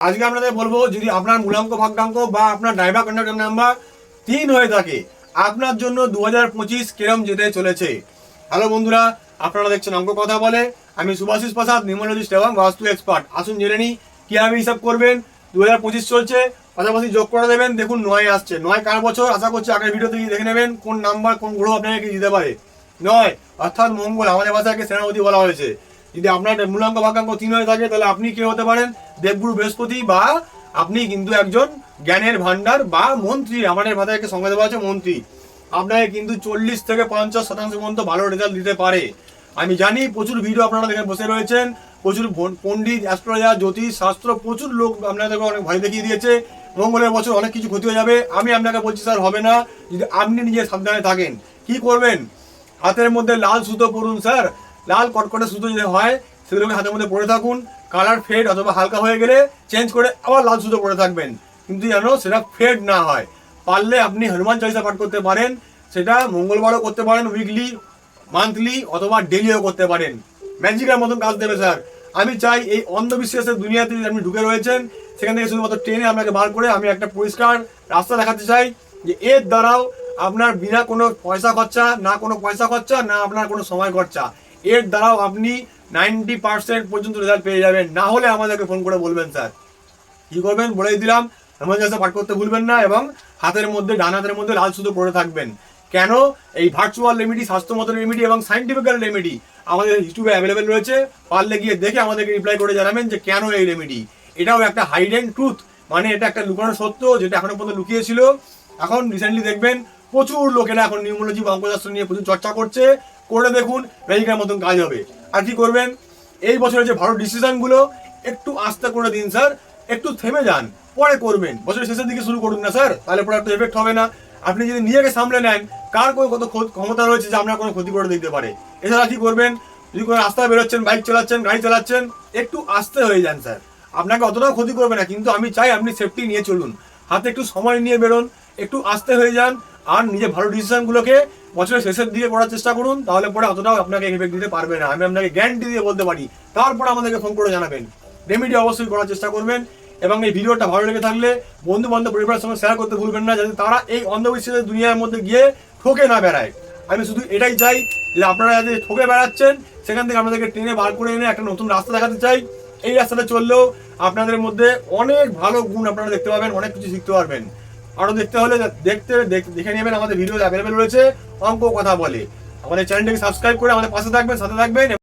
আজকে আপনাদের বলব, যদি আপনার মূলাঙ্ক ভাগ্যাঙ্ক বা আপনার ড্রাইভার কন্ডাক্টর নাম্বার তিন হয়ে থাকে, আপনার জন্য দু হাজার পঁচিশ কিরম যেতে চলেছে। হ্যালো বন্ধুরা, আপনারা দেখছেন অঙ্ক কথা বলে। আমি সুভাষিস প্রসাদ, নিউমোলজিস্ট এবং বাস্তু এক্সপার্ট আসুন জেনে নিই কীভাবে হিসাব করবেন? দু হাজার পঁচিশ চলছে, পাশাপাশি যোগ করে দেবেন। দেখুন নয় আসছে। নয় কার বছর? আশা করছি আগের ভিডিও থেকে দেখে নেবেন কোন নাম্বার কোন গ্রহ আপনাকে দিতে পারে। নয়, অর্থাৎ মঙ্গল, আমাদের ভাষাকে সেনাপতি বলা হয়েছে। যদি আপনার মূলাঙ্ক ভাগ্যাঙ্ক তিন হয়ে থাকে, তাহলে আপনি কে হতে পারেন? দেবগুরু বৃহস্পতি বা আপনি কিন্তু একজন জ্ঞানের ভান্ডার বা মন্ত্রী। আমাদের ভাষাকে সঙ্গে দেওয়া আছে, মন্ত্রী। আপনাকে কিন্তু চল্লিশ থেকে পঞ্চাশ শতাংশ পর্যন্ত ভালো রেজাল্ট দিতে পারে। আমি জানি প্রচুর ভিডিও আপনারা দেখে বসে রয়েছেন। প্রচুর পণ্ডিত অ্যাস্ট্রোলজার জ্যোতিষ, শাস্ত্র, প্রচুর লোক আপনাদেরকে অনেক ভয় দেখিয়ে দিয়েছে। মঙ্গলের বছর অনেক কিছু ক্ষতি হয়ে যাবে। আমি আপনাকে বলছি, স্যার, হবে না। যদি আপনি নিজে সাবধানে থাকেন। কি করবেন? হাতের মধ্যে লাল সুতো পরুন, স্যার। লাল কটকটে সুতো যদি হয় সেগুলোকে হাতের মধ্যে পরে থাকুন। কালার ফেড অথবা হালকা হয়ে গেলে চেঞ্জ করে আবার লাল সুতো পরে থাকবেন। কিন্তু যেন সেটা ফেড না হয়। পারলে আপনি হনুমান চালিসা পাঠ করতে পারেন, সেটা মঙ্গলবারও করতে পারেন উইকলি মান্থলি অথবা ডেলিও করতে পারেন। ম্যাজিকের মতন কাজ দেবে স্যার আমি চাই এই অন্ধবিশ্বাসের দুনিয়াতে আপনি ঢুকে রয়েছেন, সেখান থেকে শুধুমাত্র ট্রেনে আপনাকে বার করে আমি একটা পরিষ্কার রাস্তা দেখাতে চাই যে এর দ্বারাও আপনার বিনা কোনো পয়সা খরচা, না কোনো পয়সা খরচা, না আপনার কোনো সময় খরচা। এর দ্বারাও আপনি নাইনটি পার্সেন্ট পর্যন্ত রেজাল্ট পেয়ে যাবেন। না হলে আমাদেরকে ফোন করে বলবেন স্যার কি করবেন? বলেই দিলাম চালিসা পাঠ করতে ভুলবেন না এবং হাতের মধ্যে, ডান হাতের মধ্যে লাল সুতো পরে থাকবেন। কেন? এই ভার্চুয়াল রেমেডি স্বাস্থ্যমত রেমেডি এবং সাইন্টিফিক্যাল রেমেডি আমাদের ইউটিউবে অ্যাভেলেবেল রয়েছে। পারলে গিয়ে দেখে আমাদেরকে রিপ্লাই করে জানাবেন যে কেন এই রেমেডি এটাও একটা হাইডেন ট্রুথ মানে এটা একটা লুকানো সত্য যেটা এখনও পর্যন্ত লুকিয়েছিল। এখন রিসেন্টলি দেখবেন প্রচুর লোকেরা এখন নিউমোলজি বা অঙ্কশাস্ত্র নিয়ে প্রচুর চর্চা করছে। করে দেখুন ম্যাজিকের মতন কাজ হবে। আর কি করবেন? এই বছরের যে ভালো ডিসিশনগুলো, একটু আস্তে করে দিন, স্যার। একটু থেমে যান, পরে করবেন। বছরের শেষের দিকে শুরু করুন না, স্যার। তাহলে পরে একটু এফেক্ট হবে না। আপনি যদি নিজেকে সামলে নেন, কার কোনো কত ক্ষমতা রয়েছে যে আপনার কোনো ক্ষতি করে দিতে পারে? এছাড়া কি করবেন? যদি কোনো রাস্তায় বেরোচ্ছেন, বাইক চালাচ্ছেন, গাড়ি চালাচ্ছেন, একটু আস্তে হয়ে যান, স্যার। আপনাকে অতটাও ক্ষতি করবে না, কিন্তু আমি চাই আপনি সেফটি নিয়ে চলুন। হাতে একটু সময় নিয়ে বেরোন, একটু আস্তে হয়ে যান, আর নিজের ভালো ডিসিশনগুলোকে বছরের শেষের দিকে করার চেষ্টা করুন, তাহলে পরে অতটাও আপনাকে এফেক্ট দিতে পারবে না। আমি আপনাকে গ্যারান্টি দিয়ে বলতে পারি। তারপর আমাদেরকে ফোন করে জানাবেন। রেমেডি অবশ্যই করার চেষ্টা করবেন এবং এই ভিডিওটা ভালো লেগে থাকলে বন্ধু বান্ধব পরিবারের সঙ্গে শেয়ার করতে ভুলবেন না, যাতে তারা এই অন্ধবিশ্বাসের দুনিয়ার মধ্যে গিয়ে ঠকে না বেড়ায়। আমি শুধু এটাই চাই যে আপনারা যে ঠকে বেড়াচ্ছেন, সেখান থেকে আপনাদেরকে টেনে বার করে এনে একটা নতুন রাস্তা দেখাতে চাই। এই রাস্তাটা চললেও আপনাদের মধ্যে অনেক ভালো গুণ আপনারা দেখতে পাবেন, অনেক কিছু শিখতে পারবেন। আরও দেখতে হলে দেখতে, দেখে নেবেন আমাদের ভিডিও অ্যাভেলেবেল রয়েছে। অঙ্ক কথা বলে। আমাদের চ্যানেলটাকে সাবস্ক্রাইব করে আমাদের পাশে থাকবেন, সাথে থাকবেন।